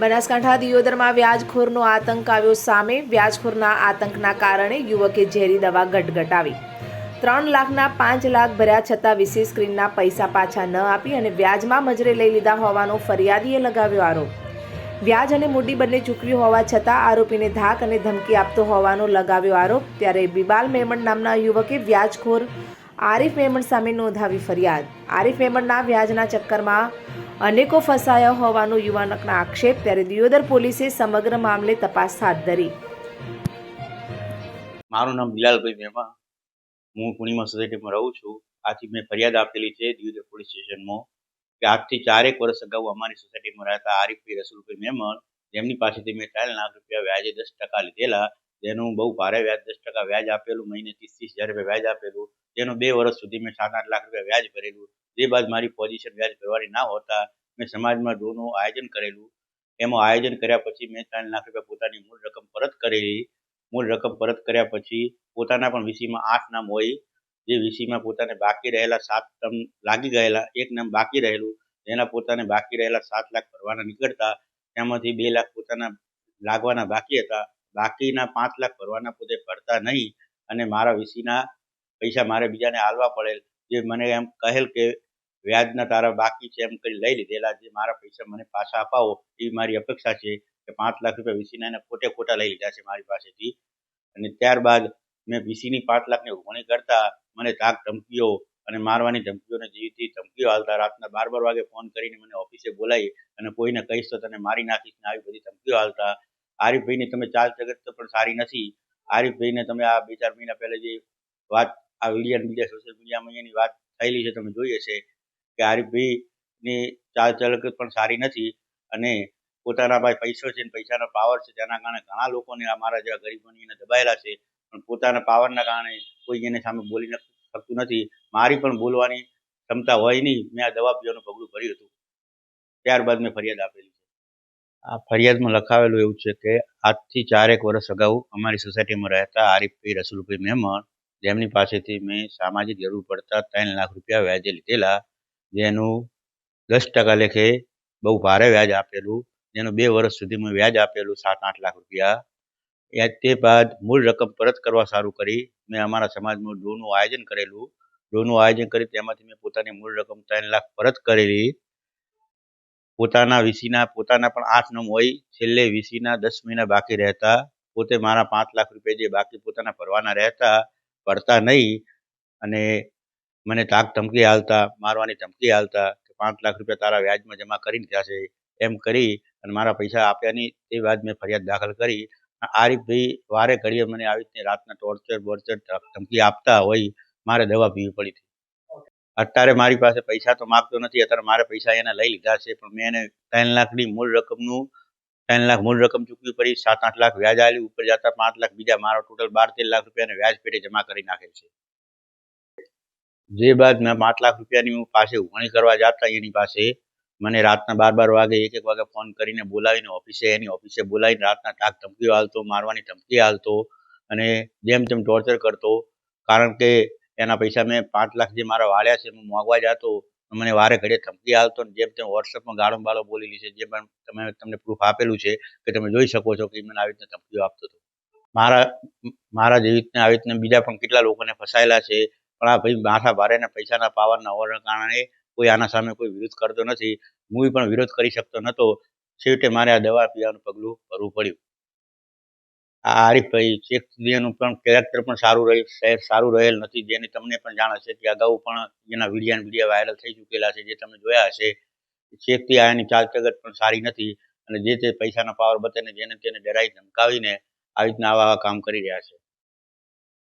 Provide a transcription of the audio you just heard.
બનાસકાંઠા દિયોદરમાં વ્યાજખોરનો આતંક આવ્યો સામે. વ્યાજખોરના આતંકના કારણે યુવકે ઝેરી દવા ગટગટાવી. ત્રણ લાખના પાંચ લાખ ભર્યા છતાં વીસી સ્ક્રીનના પૈસા પાછા ન આપી અને વ્યાજમાં મજરે લઈ લીધા હોવાનો ફરિયાદીએ લગાવ્યો આરોપ. વ્યાજ અને મૂડી બંને ચૂકવી હોવા છતાં આરોપીને ધાક અને ધમકી આપતો હોવાનો લગાવ્યો આરોપ. ત્યારે બિબાલ મેમણ નામના યુવકે વ્યાજખોર આરિફ મેમણ સામે નોંધાવી ફરિયાદ. આરિફ મેમણના વ્યાજના ચક્કરમાં અનેકો ફસાયા હોવાનો યુવાનકના આક્ષેપ ત્યારે દિયોદર પોલીસે સમગ્ર મામલે તપાસ હાથ ધરી. મારું નામ બિલાલભાઈ મેમા. હું પૂર્ણિમા સોસાયટીમાં રહું છું. આથી મેં ફરિયાદ આપેલી છે દિયોદર પોલીસ સ્ટેશનમાં કે આજથી ચારેક વર્ષ અગાઉ અમારી સોસાયટીમાં રહેતા આરીફભાઈ રસુલભાઈ મેમણ, જેમની પાસેથી મેં ત્રણ લાખ રૂપિયા વ્યાજે દસ ટકા લીધેલા જેનું બહુ ભારે વ્યાજ, દસ ટકા વ્યાજ આપેલું મહિને ત્રીસ ત્રીસ હજાર રૂપિયા વ્યાજ આપેલું, જેનું બે વર્ષ સુધી મેં સાત આઠ લાખ રૂપિયા વ્યાજ ભરેલું, જે બાદ મારી પોઝિશન વ્યાજ ભરવાની ના હોતા, મેં સમાજમાં ડોનું આયોજન કરેલું. એમાં આયોજન કર્યા પછી મેં ત્રણ લાખ રૂપિયા પોતાની મૂળ રકમ પરત કરેલી મૂળ રકમ પરત કર્યા પછી પોતાના પણ વીસીમાં આઠ નામ હોય. જે વીસીમાં પોતાને બાકી રહેલા સાત નામ લાગી ગયેલા, એક નામ બાકી રહેલું, એના પોતાને બાકી રહેલા સાત લાખ ભરવાના નીકળતા તેમાંથી બે લાખ પોતાના લાગવાના બાકી હતા. બાકીના પાંચ લાખ ભરવાના પોતે ભરતા નહીં અને મારા વીસીના પૈસા મારે બીજાને હાલવા પડેલ. જે મને એમ કહેલ કે વ્યાજના તારા બાકી છે એમ કરી લઈ લીધેલા. જે મારા પૈસા મને પાછા અપાવો એવી મારી અપેક્ષા છે કે પાંચ લાખ રૂપિયા વીસીના એને ખોટે ખોટા લઈ લીધા છે મારી પાસેથી. અને ત્યારબાદ મેં વીસીની પાંચ લાખની ઉઘવણી કરતા મને ધાક ધમકીઓ અને મારવાની ધમકીઓને જેવી ધમકીઓ હાલતા રાતના બાર બાર વાગે ફોન કરીને મને ઓફિસે બોલાવી અને કોઈને કહીશ તો તને મારી નાખીશ ને આવી બધી ધમકીઓ હાલતા આરીફભાઈની તમે ચાલ જગત પણ સારી નથી. આરીફભાઈને તમે આ બે ચાર મહિના પહેલાં જે વાત આ વીડિયો મીડિયા સોશિયલ મીડિયામાં એની વાત થયેલી છે તમે જોઈ હશે કે આરીફભાઈની ચાલ ચલક પણ સારી નથી અને પોતાના પાસે પૈસો છે પૈસાનો પાવર છે તેના કારણે ઘણા લોકોને અમારા જેવા ગરીબોની એને દબાયેલા છે. પણ પોતાના પાવરના કારણે કોઈ એને સામે બોલી શકતું નથી. મારી પણ બોલવાની ક્ષમતા હોય નહીં. મેં આ દવા પીવાનું પગલું ભર્યું હતું. ત્યારબાદ મેં ફરિયાદ આપેલી. આ ફરિયાદમાં લખાવેલું એવું છે કે આજથી ચારેક વર્ષ અગાઉ અમારી સોસાયટીમાં રહેતા આરીફભાઈ રસુલભાઈ મહેમણ જેમની પાસેથી મેં સામાજિક જરૂર પડતા ત્રણ લાખ રૂપિયા વ્યાજે લીધેલા, જેનું દસ ટકા લેખે બહુ ભારે વ્યાજ આપેલું, જેનું બે વર્ષ સુધી મેં વ્યાજ આપેલું સાત આઠ લાખ રૂપિયા. તે બાદ મૂળ રકમ પરત કરવા સારું કરી મેં અમારા સમાજમાં ડોનું આયોજન કરેલું. ડોનું આયોજન કરી તેમાંથી મેં પોતાની મૂળ રકમ ત્રણ લાખ પરત કરેલી. પોતાના વીસીના, પોતાના પણ આઠ નમ હોય, છેલ્લે વીસીના દસ મહિના બાકી રહેતા, પોતે મારા પાંચ લાખ રૂપિયા જે બાકી પોતાના ભરવાના રહેતા, ભરતા નહીં અને મને તાક ધમકી હાલતા મારવાની ધમકી હાલતા કે પાંચ લાખ રૂપિયા તારા વ્યાજમાં જમા કરીને જશે, એમ કરી અને મારા પૈસા આપ્યા નહીં તે બાદ મેં ફરિયાદ દાખલ કરી. આરીફભાઈ વારે ઘડીએ મને આવી રીતે રાતના ટોર્ચર બોર્ચર ધમકી આપતા હોય, મારે દવા પીવી પડી અત્યારે મારી પાસે પૈસા તો માગતો નથી, અત્યારે મારે પૈસા એને લઈ લીધા છે, પણ મેં એને ત્રણ લાખની મૂળ રકમનું, ત્રણ લાખ મૂળ રકમ ચૂકવી પડી, સાત આઠ લાખ વ્યાજ આવેલી ઉપર જતા પાંચ લાખ બીજા મારો ટોટલ બાર તેર લાખ રૂપિયાને વ્યાજ પેટે જમા કરી નાખેલ છે. જે બાદ મેં પાંચ લાખ રૂપિયાની હું પાસે ઉઘણી કરવા જતા એની પાસે, મને રાતના બાર બાર વાગે, એક એક વાગે ફોન કરીને બોલાવીને ઓફિસે, એની ઓફિસે બોલાવીને રાતના ટાક ધમકીઓ હાલતો મારવાની ધમકી હાલતો અને જેમ તેમ ટોર્ચર કરતો, કારણ કે એના પૈસા મેં પાંચ લાખ જે મારા વાળ્યા છે હું મોંઘવા જતો. મને વારે ઘડીએ ધમકી આવતો ને જેમ તેમ વોટ્સઅપમાં ગાળો બાળો બોલેલી છે, જે પણ તમે, તમને પ્રૂફ આપેલું છે કે તમે જોઈ શકો છો કે મને આવી રીતના ધમકીઓ આપતો હતો. મારા મારા જેવી રીતના આવી રીતના બીજા પણ કેટલા લોકોને ફસાયેલા છે, પણ આ ભાઈ માથા ભારે ને પૈસાના પાવરના હોવાના કારણે કોઈ આના સામે કોઈ વિરોધ કરતો નથી. હું પણ વિરોધ કરી શકતો નહોતો છેવટે મારે આ દવા પીવાનું પગલું ભરવું પડ્યું. આ આરીફભાઈ સુધીનું પણ કેરેક્ટર પણ સારું રહ્યું સારું રહેલ નથી, જેની તમને પણ જાણ હશે કે અગાઉ પણ એના વિડીયા વિડીયા વાયરલ થઈ ચૂકેલા છે, જે તમે જોયા હશે. ચેકથી આની ચાલ ચગત પણ સારી નથી અને જે તે પૈસાના પાવર બતાવીને જેને તેને ડરાઈ ધમકાવીને આવી રીતના આવા કામ કરી રહ્યા છે.